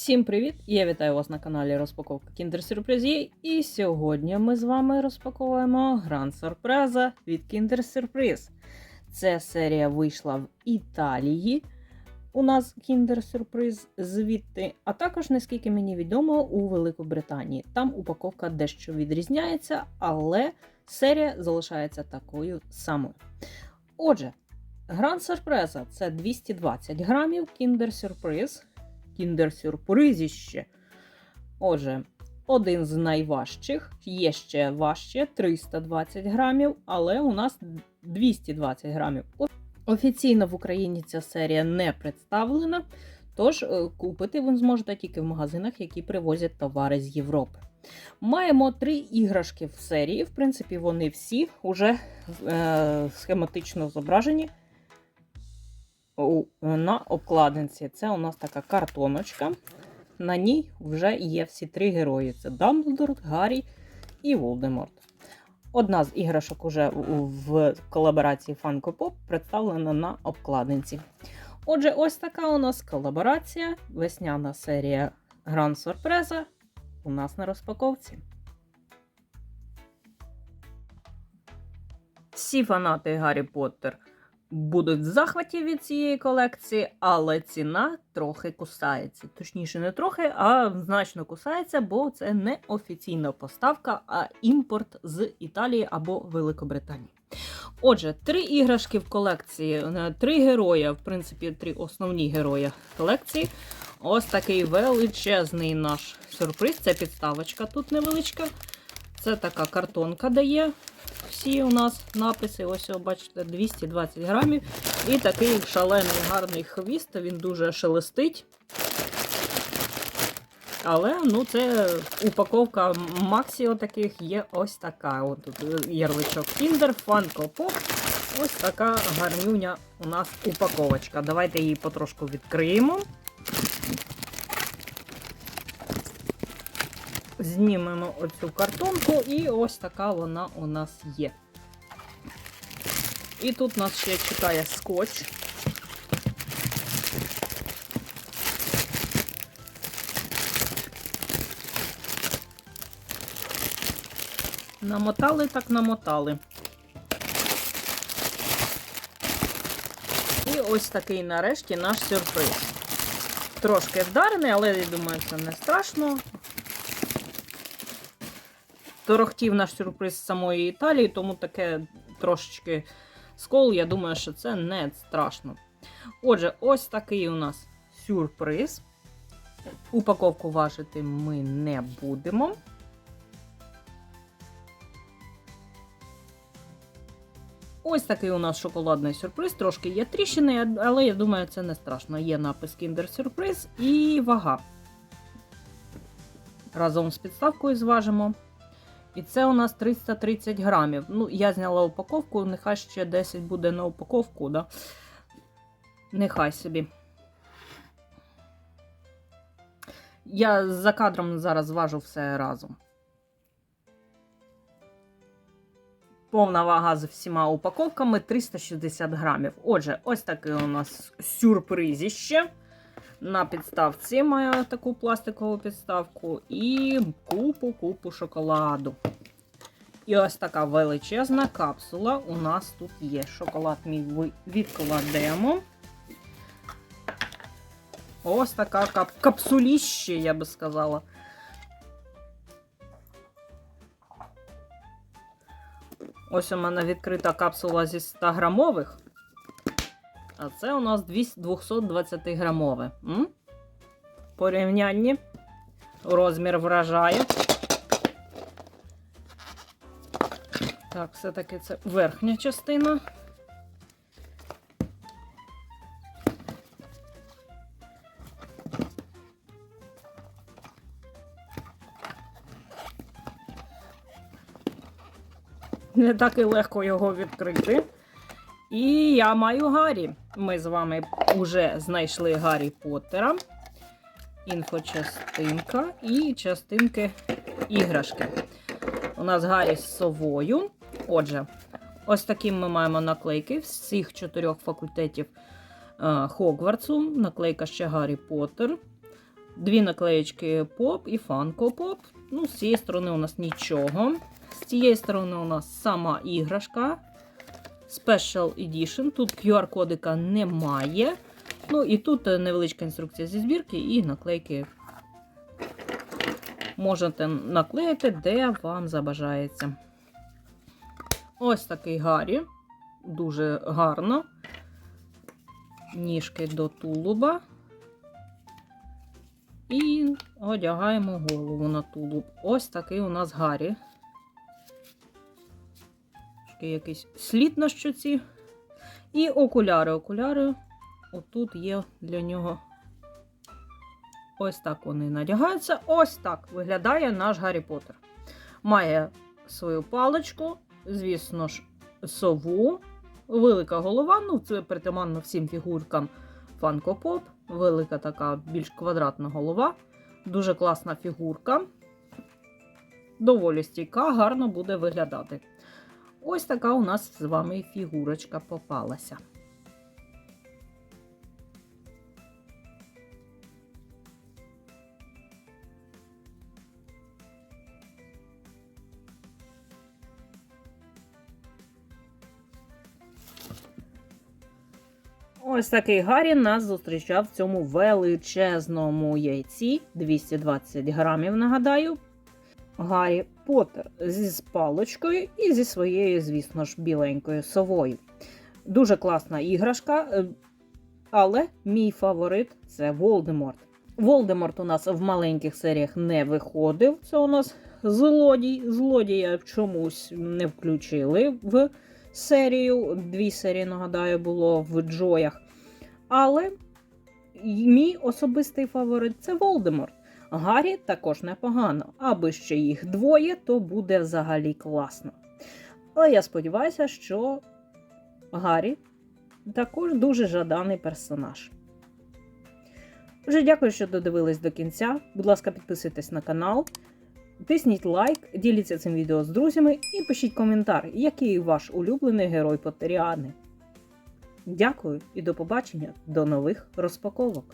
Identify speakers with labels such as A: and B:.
A: Всім привіт! Я вітаю вас на каналі Розпаковка Kinder Сюрпризі. І сьогодні ми з вами розпаковуємо Гранд Сюрпреза від Surprise. Ця серія вийшла в Італії. У нас Kinder Surprise звідти, а також, наскільки мені відомо, у Великобританії. Там упаковка дещо відрізняється, але серія залишається такою самою. Отже, Гранд Сюрпреза це 220 грамів Kinder Surprise кіндер-сюрпризіще. Отже, один з найважчих, є ще важче 320 грамів, але у нас 220 грамів. Офіційно в Україні ця серія не представлена, тож е, купити ви зможете тільки в магазинах, які привозять товари з Європи. Маємо три іграшки в серії. В принципі, вони всі вже е, схематично зображені на обкладинці. Це у нас така картоночка. На ній вже є всі три герої: це Дамблдор, Гаррі і Волдеморт. Одна з іграшок уже в колаборації Funko Pop представлена на обкладинці. Отже, ось така у нас колаборація, весняна серія Гранд Сюрпреза у нас на розпаковці. Всі фанати Гаррі Поттер будуть в захваті від цієї колекції, але ціна трохи кусається. Точніше, не трохи, а значно кусається, бо це не офіційна поставка, а імпорт з Італії або Великобританії. Отже, три іграшки в колекції, е, три героя, в принципі, три основні герої колекції. Ось такий величезний наш сюрприз. Це підставочка тут невеличка. Це така картонка дає всі у нас написи. Ось, бачите, 220 грамів. І такий шалений гарний хвіст. Він дуже шелестить. Але ну, це упаковка Максі таких є ось така. От тут ярличок Kinder, Funko Pop. Ось така гарнюня у нас упаковочка. Давайте її потрошку відкриємо. Знімемо оцю картонку, і ось така вона у нас є. І тут нас ще чекає скотч. Намотали, так намотали. І ось такий нарешті наш сюрприз. Трошки вдарений, але я думаю, це не страшно. Торохтів наш сюрприз з самої Італії, тому таке трошечки скол, я думаю, що це не страшно. Отже, ось такий у нас сюрприз. Упаковку важити ми не будемо. Ось такий у нас шоколадний сюрприз. Трошки є тріщини, але я думаю, це не страшно. Є напис Kinder Surprise і вага. Разом з підставкою зважимо. І це у нас 330 грамів. Ну, я зняла упаковку, нехай ще 10 буде на упаковку, да? Нехай собі. Я за кадром зараз зважу все разом. Повна вага з всіма упаковками 360 грамів. Отже, ось такий у нас сюрпризіще. На підставці маю таку пластикову підставку і купу-купу шоколаду. І ось така величезна капсула у нас тут є. Шоколад мій відкладемо. Ось така кап капсуліще, я би сказала. Ось у мене відкрита капсула зі 100 грамових. А це у нас 220 грамове. Порівнянні. Розмір вражає. Так, все-таки це верхня частина. Не так і легко його відкрити. І я маю Гаррі. Ми з вами вже знайшли Гаррі Поттера. Інфочастинка і частинки іграшки. У нас Гаррі з совою. Отже, ось таким ми маємо наклейки всіх чотирьох факультетів е, Хогвартсу. Наклейка ще Гаррі Поттер. Дві наклеєчки Pop і Funko Pop. Ну, з цієї сторони у нас нічого. З цієї сторони у нас сама іграшка. Special Edition. Тут QR-кодика немає. Ну і тут е, невеличка інструкція зі збірки і наклейки. Можете наклеїти, де вам забажається. Ось такий Гаррі. Дуже гарно. Ніжки до тулуба. І одягаємо голову на тулуб. Ось такий у нас Гаррі. Трошки якийсь слід на щоці. І окуляри. Окуляри отут є для нього. Ось так вони надягаються. Ось так виглядає наш Гаррі Поттер. Має свою паличку, звісно ж, сову, велика голова. Ну, це притаманно всім фігуркам Pop. Велика така більш квадратна голова. Дуже класна фігурка. Доволі стійка, гарно буде виглядати. Ось така у нас з вами фігурочка попалася. Ось такий Гаррі нас зустрічав в цьому величезному яйці 220 грамів, нагадаю. Гаррі Поттер зі палочкою і зі своєю, звісно ж, біленькою совою. Дуже класна іграшка, е, але мій фаворит це Волдеморт. Волдеморт у нас в маленьких серіях не виходив. Це у нас злодій. Злодія чомусь не включили в серію. Дві серії, нагадаю, було в Джоях. Але мій особистий фаворит це Волдеморт. Гаррі також непогано. Аби ще їх двоє, то буде взагалі класно. Але я сподіваюся, що Гаррі також дуже жаданий персонаж. Вже дякую, що додивились до кінця. Будь ласка, підписуйтесь на канал, тисніть лайк, діліться цим відео з друзями і пишіть коментар, який ваш улюблений герой Поттеріани. Дякую і до побачення до нових розпаковок!